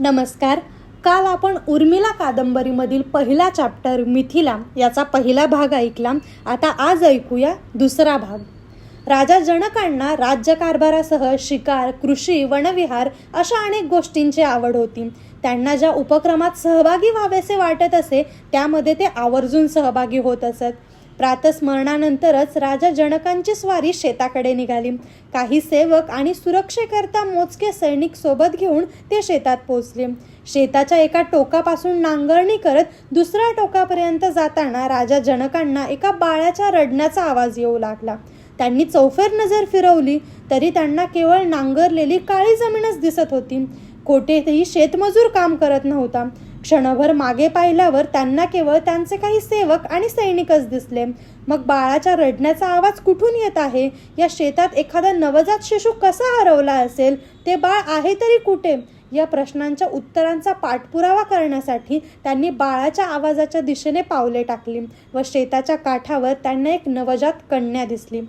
नमस्कार. काल आपण उर्मिला कादंबरीमधील पहिला चॅप्टर मिथिला याचा पहिला भाग ऐकला. आता आज ऐकूया दुसरा भाग. राजा जनकांना राज्यकारभारासह शिकार कृषी वनविहार अशा अनेक गोष्टींची आवड होती. त्यांना ज्या उपक्रमात सहभागी व्हावेसे वाटत असे त्यामध्ये ते आवर्जून सहभागी होत असत. प्रातस्मरणानंतरच राजा जनकांची स्वारी शेताकडे निघाली. काही सेवक आणि सुरक्षेकरता मोजके सैनिक सोबत घेऊन ते शेतात पोचले शेताच्या एका टोकापासून नांगरणी करत दुसऱ्या टोकापर्यंत जाताना राजा जनकांना एका बाळाच्या रडण्याचा आवाज येऊ लागला. त्यांनी चौफेर नजर फिरवली तरी त्यांना केवळ नांगरलेली काळी जमीनच दिसत होती. कोठेही शेतमजूर काम करत नव्हता. क्षणभर मागे पाहिल्यावर त्यांना केवळ त्यांचे काही सेवक आणि सैनिकच दिसले. मग बाळाच्या रडण्याचा आवाज कुठून येत आहे? या शेतात एखादा नवजात शिशू कसा हरवला असेल? ते बाळ आहे तरी कुठे? या प्रश्नांच्या उत्तरांचा पाठपुरावा करण्यासाठी त्यांनी बाळाच्या आवाजाच्या दिशेने पावले टाकली व शेताच्या काठावर त्यांना एक नवजात कन्या दिसली.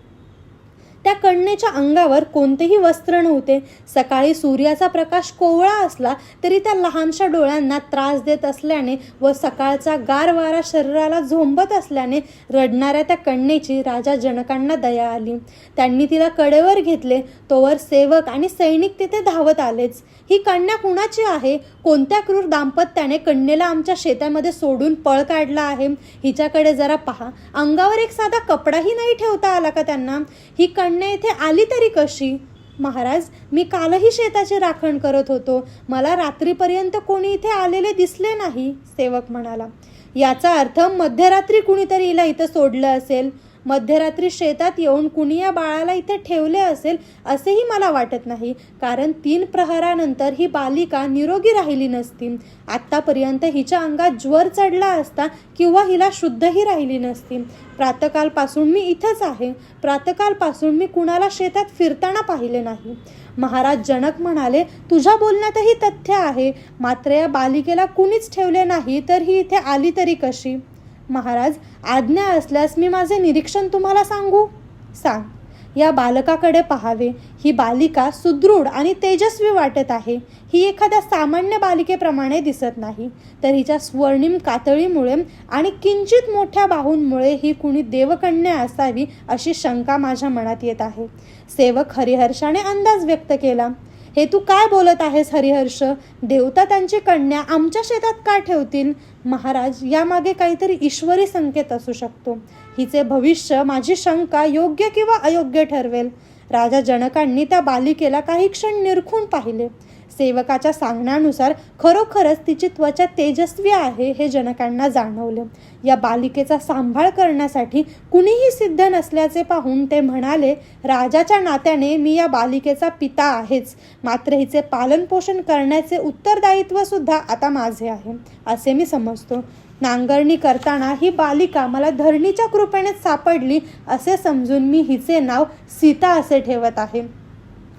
त्या कन्येच्या अंगावर कोणतेही वस्त्र नव्हते. सकाळी सूर्याचा प्रकाश कोवळा असला तरी त्या लहानशा डोळ्यांना त्रास देत असल्याने व सकाळचा गार वारा शरीराला झोंबत असल्याने रडणाऱ्या त्या कन्येची राजा जनकांना दया आली. त्यांनी तिला कडेवर घेतले. तोवर सेवक आणि सैनिक तिथे धावत आलेच. ही कन्या कुणाची आहे? कोणत्या क्रूर दाम्पत्याने कन्येला आमच्या शेतामध्ये सोडून पळ काढला आहे? हिच्याकडे जरा पहा. अंगावर एक साधा कपडाही नाही ठेवता आला का त्यांना? ही कन्या इथे आली तरी कशी? महाराज मी कालही शेताची राखण करत होतो. मला रात्रीपर्यंत कोणी इथे आलेले दिसले नाही सेवक म्हणाला. याचा अर्थ मध्यरात्री कुणीतरी हिला इथं सोडलं असेल. मध्यरात्री शेतात येऊन कुणी या बाळाला इथे ठेवले असेल असेही मला वाटत नाही. कारण तीन प्रहारानंतर ही बालिका निरोगी राहिली नसती. आत्तापर्यंत हिच्या अंगात ज्वर चढला असता किंवा हिला शुद्धही राहिली नसती. प्रातकालपासून मी इथंच आहे. प्रातकालपासून मी कुणाला शेतात फिरताना पाहिले नाही. महाराज जनक म्हणाले तुझ्या बोलण्यातही तथ्य आहे. मात्र या बालिकेला कुणीच ठेवले नाही तर ही इथे आली तरी कशी? महाराज आज्ञा असल्यास मी माझे निरीक्षण तुम्हाला सांगू? सांग. या बालकाकडे पहावे. ही बालिका सुदृढ आणि तेजस्वी वाटत आहे. ही एखाद्या सामान्य बालिकेप्रमाणे दिसत नाही. तर हिच्या स्वर्णिम कातळीमुळे आणि किंचित मोठ्या बाहूंमुळे ही कुणी देवकन्या असावी अशी शंका माझ्या मनात येत आहे. सेवक हरिहर्षाने अंदाज व्यक्त केला. हे तू काय बोलत आहेस हरिहर्ष? देवता त्यांची कन्या आमच्या शेतात का ठेवतील? महाराज यामागे काहीतरी ईश्वरी संकेत असू शकतो. हिचे भविष्य माझी शंका योग्य किंवा अयोग्य ठरवेल. राजा जनकांनी त्या बालिकेला काही क्षण निरखून पाहिले. सेवकाच्या सांगण्यानुसार खरोखरच तिची त्वचा तेजस्वी आहे हे जनकांना जाणवले. या बालिकेचा सांभाळ करण्यासाठी कुणीही सिद्ध नसल्याचे पाहून ते म्हणाले राजाच्या नात्याने मी या बालिकेचा पिता आहेच. मात्र हिचे पालनपोषण करण्याचे उत्तरदायित्व सुद्धा आता माझे आहे असे मी समजतो. नांगरणी करताना ही बालिका मला धरणीच्या कृपेने सापडली असे समजून मी हिचे नाव सीता असे ठेवत आहे.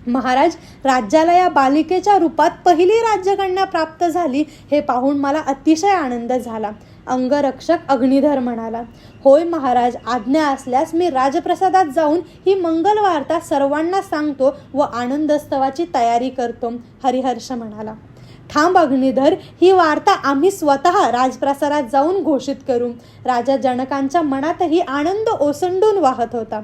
महाराज राज्याला या बालिकेच्या रूपात पहिली राज्यकन्या प्राप्त झाली हे पाहून मला अतिशय आनंद झाला. अंगरक्षक अग्निधर म्हणाला होय महाराज आज्ञा असल्यास मी राजप्रसादात जाऊन ही मंगल वार्ता सर्वांना सांगतो व आनंदोत्सवाची तयारी करतो हरिहर्ष म्हणाला. थांब अग्निधर ही वार्ता आम्ही स्वतः राजप्रसादात जाऊन घोषित करू. राजा जनकांच्या मनातही आनंद ओसंडून वाहत होता.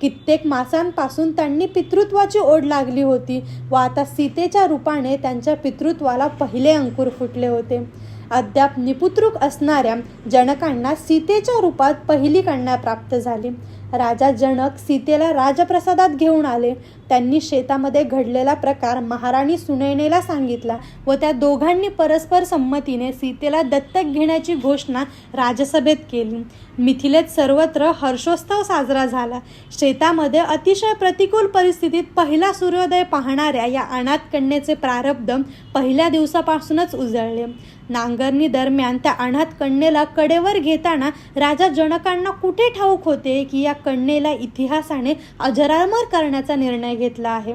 कित्येक मासांपासून त्यांनी पितृत्वाची ओढ लागली होती. व आता सीतेच्या रूपाने त्यांच्या पितृत्वाला पहिले अंकुर फुटले होते. अद्याप निपुत्रुक असणाऱ्या जनकांना सीतेच्या रूपात पहिली कन्या प्राप्त झाली. राजा जनक सीतेला राजप्रसादात घेऊन आले. त्यांनी शेतामध्ये घडलेला प्रकार महाराणी सुनैनेला सांगितला व त्या दोघांनी परस्पर संमतीने सीतेला दत्तक घेण्याची घोषणा राजसभेत केली. मिथिलेत सर्वत्र हर्षोत्सव साजरा झाला. शेतामध्ये अतिशय प्रतिकूल परिस्थितीत पहिला सूर्योदय पाहणाऱ्या या अनाथ कन्येचे प्रारब्ध पहिल्या दिवसापासूनच उजळले. नांगरणी दरम्यान त्या अनाथ कन्येला कडेवर घेताना राजा जनकांना कुठे ठाऊक होते की या कन्येला इतिहासाने अजरामर करण्याचा निर्णय घेतला आहे.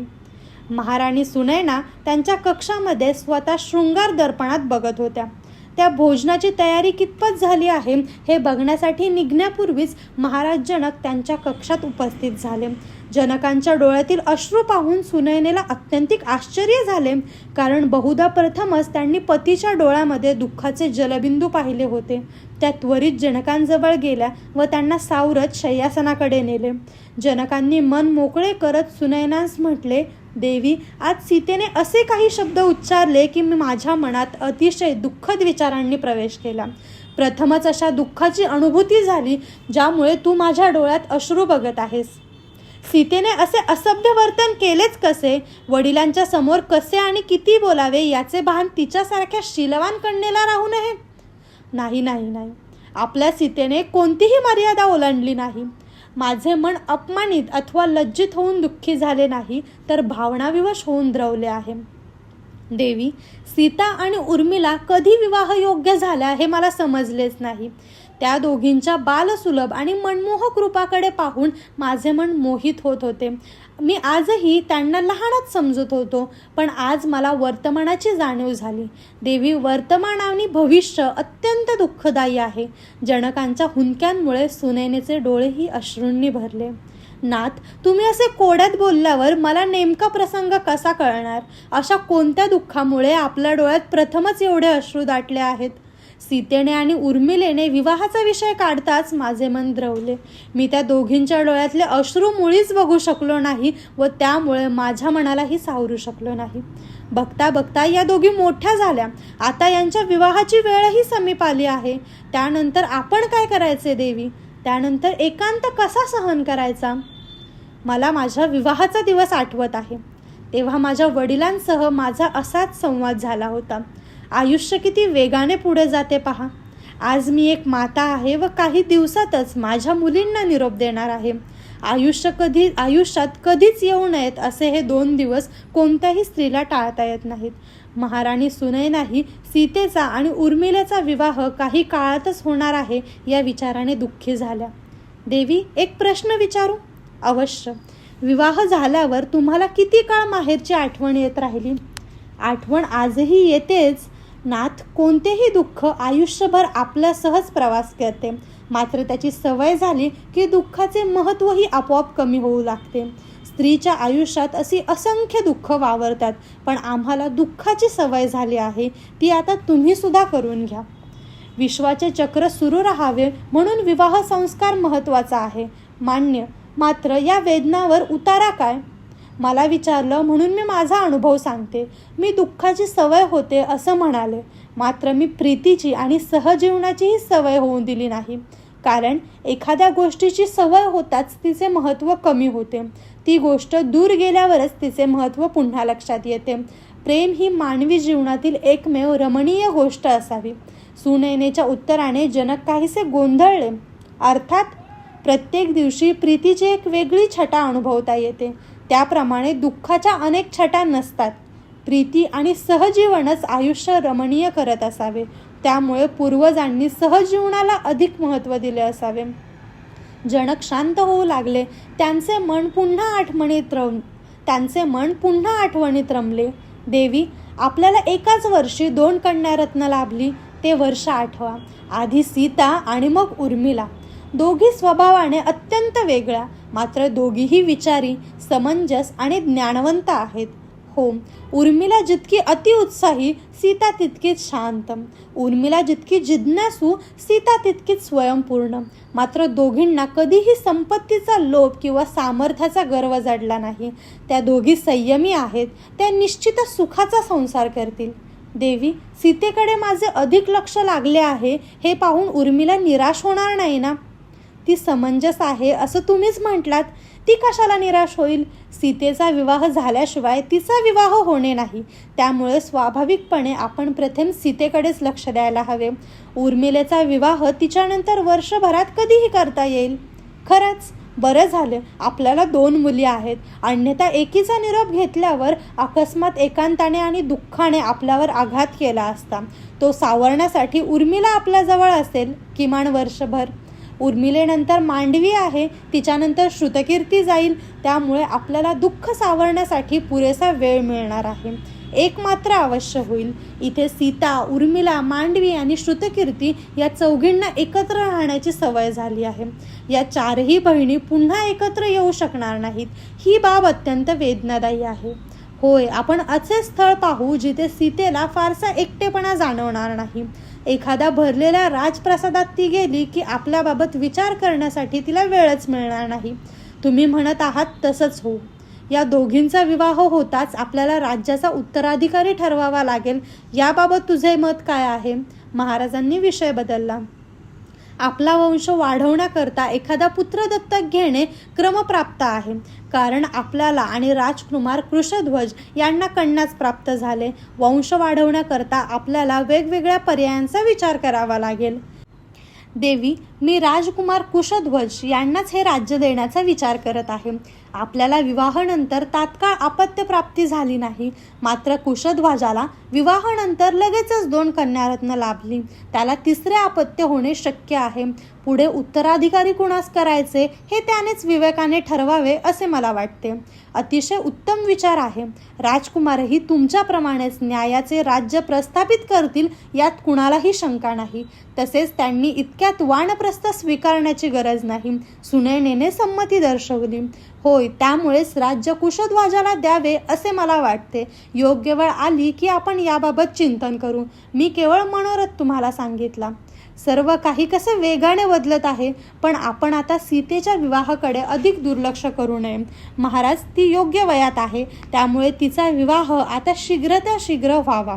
महाराणी सुनैना त्यांच्या कक्षामध्ये स्वतः शृंगार दर्पणात बघत होत्या. त्या भोजनाची तयारी कितपत झाली आहे हे बघण्यासाठी निघण्यापूर्वीच महाराज जनक त्यांच्या कक्षात उपस्थित झाले. जनकांच्या डोळ्यातील अश्रू पाहून सुनयनेला अत्यंतिक आश्चर्य झाले कारण बहुधा प्रथमच त्यांनी पतीच्या डोळ्यामध्ये दुःखाचे जलबिंदू पाहिले होते. त्या त्वरित जनकांजवळ गेल्या व त्यांना सावरत शय्यासनाकडे नेले. जनकांनी मन मोकळे करत सुनयनास म्हटले देवी आज सीतेने असे काही शब्द उच्चारले की मी माझ्या मनात अतिशय दुःखद विचारांनी प्रवेश केला. प्रथमच अशा दुःखाची अनुभूती झाली ज्यामुळे तू माझ्या डोळ्यात अश्रू बघत आहेस. सीतेने असे असभ्य वर्तन केलेच कसे? वडिलांच्या समोर कसे आणि किती बोलावे याचे भान तिच्यासारख्या शिलवान कन्येला राहू नये? नाही नाही नाही. आपल्या सीतेने कोणतीही मर्यादा ओलांडली नाही. माझे मन अपमानित अथवा लज्जित होऊन दुःखी झाले नाही तर भावनाविवश होऊन द्रवले आहे. देवी सीता आणि उर्मिला कधी विवाहयोग्य झाल्या हे मला समजलेच नाही. त्या दोघींच्या बालसुलभ आणि मनमोहक रूपाकडे पाहून माझे मन मोहित होत होते. मी आजही त्यांना लहानच समजत होतो पण आज मला वर्तमानाची जाणीव झाली. देवी वर्तमान आणि भविष्य अत्यंत दुःखदायी आहे. जनकांच्या हुंक्यांमुळे सुनैनेचे डोळेही अश्रूंनी भरले. नाथ तुम्ही असे कोड्यात बोलल्यावर मला नेमका प्रसंग कसा कळणार? अशा कोणत्या दुःखामुळे आपल्या डोळ्यात प्रथमच एवढे अश्रू दाटले आहेत? सीतेने आणि उर्मिलेने विवाहाचा विषय काढताच माझे मन द्रवले. मी त्या दोघींच्या डोळ्यातले अश्रू मुळीच बघू शकलो नाही व त्यामुळे माझ्या मनालाही सावरू शकलो नाही. बघता बघता या दोघी मोठ्या झाल्या. आता यांच्या विवाहाची वेळही समीप आली आहे. त्यानंतर आपण काय करायचे देवी? त्यानंतर एकांत कसा सहन करायचा? मला माझ्या विवाहाचा दिवस आठवत आहे. तेव्हा माझ्या वडिलांसह माझा असाच संवाद झाला होता. आयुष्य किती वेगाने पुढे जाते पहा. आज मी एक माता आहे व काही दिवसातच माझ्या मुलींना निरोप देणार आहे. आयुष्य कधी आयुष्यात कधीच येऊ नयेत असे हे दोन दिवस कोणत्याही स्त्रीला टाळता येत नाहीत. महाराणी सुनैनाही सीतेचा आणि उर्मिलेचा विवाह काही काळातच होणार आहे या विचाराने दुःखी झाल्या. देवी एक प्रश्न विचारू? अवश्य. विवाह झाल्यावर तुम्हाला किती काळ माहेरची आठवण येत राहिली? आठवण आजही येतेच नाथ कोणतेही दुःख आयुष्यभर आपला सहज प्रवास करते. मात्र त्याची सवय झाली की दुःखाचे महत्त्वही आपोआप कमी होऊ लागते. स्त्रीच्या आयुष्यात अशी असंख्य दुःख वावरतात पण आम्हाला दुःखाची सवय झाली आहे ती आता तुम्हीसुद्धा करून घ्या. विश्वाचे चक्र सुरू राहावे म्हणून विवाह संस्कार महत्त्वाचा आहे. मान्य मात्र या वेदनावर उतारा काय? मला विचारलं म्हणून मी माझा अनुभव सांगते. मी दुःखाची सवय होते असं म्हणाले. मात्र मी प्रीतीची आणि सहजीवनाचीही सवय होऊन दिली नाही. कारण एखाद्या गोष्टीची सवय होताच तिचे महत्त्व कमी होते. ती गोष्ट दूर गेल्यावरच तिचे महत्त्व पुन्हा लक्षात येते. प्रेम ही मानवी जीवनातील एकमेव रमणीय गोष्ट असावी. सुनेनेच्या उत्तराने जनक काहीसे गोंधळले. अर्थात प्रत्येक दिवशी प्रीतीची एक वेगळी छटा अनुभवता येते. त्याप्रमाणे दुःखाच्या अनेक छटा नसतात. प्रीती आणि सहजीवनच आयुष्य रमणीय करत असावे. त्यामुळे पूर्वजांनी सहजीवनाला अधिक महत्त्व दिले असावे. जनक शांत होऊ लागले. त्यांचे मन पुन्हा आठवणीत रम त्यांचे मन पुन्हा आठवणीत रमले. देवी आपल्याला एकाच वर्षी दोन कन्यारत्न लाभली ते वर्ष आठवा. आधी सीता आणि मग उर्मिला. दोघी स्वभावाने अत्यंत वेगळ्या. मात्र दोघीही विचारी समंजस आणि ज्ञानवंत आहेत. हो उर्मिला जितकी अतिउत्साही सीता तितकीच शांत. उर्मिला जितकी जिज्ञासू सीता तितकीच स्वयंपूर्ण. मात्र दोघींना कधीही संपत्तीचा लोभ किंवा सामर्थ्याचा गर्व जडला नाही. त्या दोघी संयमी आहेत त्या निश्चितच सुखाचा संसार करतील. देवी सीतेकडे माझे अधिक लक्ष लागले आहे हे पाहून उर्मिला निराश होणार नाही ना? ती समंजस आहे असं तुम्हीच म्हटलात ती कशाला निराश होईल? सीतेचा विवाह झाल्याशिवाय तिचा विवाह होणे नाही. त्यामुळे स्वाभाविकपणे आपण प्रथम सीतेकडेच लक्ष द्यायला हवे. उर्मिलेचा विवाह तिच्यानंतर वर्षभरात कधीही करता येईल? खरंच? बरं झालं. आपल्याला दोन मुली आहेत. अन्यथा एकीचा निरोप घेतल्यावर अकस्मात एकांताने आणि दुःखाने आपल्यावर आघात केला असता. तो सावरण्यासाठी उर्मिला आपल्याजवळ असेल? किमान वर्षभर? उर्मिलेनंतर मांडवी आहे तिच्यानंतर श्रुतकीर्ती जाईल त्यामुळे आपल्याला दुःख सावरण्यासाठी पुरेसा वेळ मिळणार आहे. एक मात्र अवश्य होईल. इथे सीता उर्मिला मांडवी आणि श्रुतकीर्ती या चौघींना एकत्र राहण्याची सवय झाली आहे. या चारही बहिणी पुन्हा एकत्र येऊ शकणार नाहीत. ही बाब अत्यंत वेदनादायी आहे. होय आपण असे स्थळ पाहू जिथे सीतेला फारसा एकटेपणा जाणवणार नाही. एखादा भरलेल्या राजप्रसादात ती गेली की आपल्याबाबत विचार करण्यासाठी तिला वेळच मिळणार नाही. तुम्ही म्हणत आहात तसंच हो या दोघींचा विवाह होताच आपल्याला राज्याचा उत्तराधिकारी ठरवावा लागेल. याबाबत तुझे मत काय आहे? महाराजांनी विषय बदलला. आपला वंश वाढवण्याकरता एखादा पुत्र दत्तक घेणे क्रमप्राप्त आहे. कारण आपल्याला आणि राजकुमार कृषध्वज यांना कन्याच प्राप्त झाले. वंश वाढवण्याकरता आपल्याला वेगवेगळ्या पर्यायांचा विचार करावा लागेल. देवी मी राजकुमार कुशध्वज यांनाच हे राज्य देण्याचा विचार करत आहे. आपल्याला विवाहानंतर तात्काळ आपत्यप्राप्ती झाली नाही. मात्र कुशध्वजाला विवाहानंतर लगेचच दोन कन्यारत्न लाभली. त्याला तिसरे अपत्य होणे शक्य आहे. पुढे उत्तराधिकारी कुणास करायचे हे त्यानेच विवेकाने ठरवावे असे मला वाटते. अतिशय उत्तम विचार आहे. राजकुमारही तुमच्याप्रमाणेच न्यायाचे राज्य प्रस्थापित करतील यात कुणालाही शंका नाही. तसेच त्यांनी इतक्यात वानप्रस्थ स्वीकारण्याची गरज नाही. सुनैनेने संमती दर्शवली. होय त्यामुळेच राज्य कुशध्वजाला द्यावे असे मला वाटते. योग्य वेळ आली की आपण याबाबत चिंतन करू. मी केवळ मनोरथ तुम्हाला सांगितला. सर्व काही कसे वेगाने बदलत आहे पण आपण आता सीतेच्या विवाहाकडे अधिक दुर्लक्ष करू नये. महाराज ती योग्य वयात आहे त्यामुळे तिचा विवाह आता शीघ्रता शीघ्र व्हावा.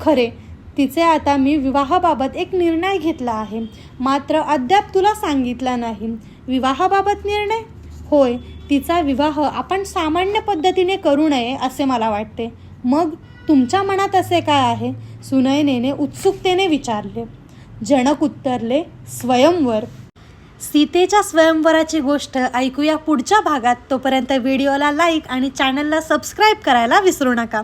खरे तिचे आता मी विवाहाबाबत एक निर्णय घेतला आहे. मात्र अद्याप तुला सांगितला नाही. विवाहाबाबत निर्णय? होय तिचा विवाह आपण सामान्य पद्धतीने करू नये असे मला वाटते. मग तुमच्या मनात असे काय आहे? सुनयनेने उत्सुकतेने विचारले. जनक उत्तरले स्वयंवर. सीतेच्या स्वयंवराची गोष्ट ऐकूया पुढच्या भागात. तोपर्यंत व्हिडिओला लाईक आणि चॅनलला सबस्क्राईब करायला विसरू नका.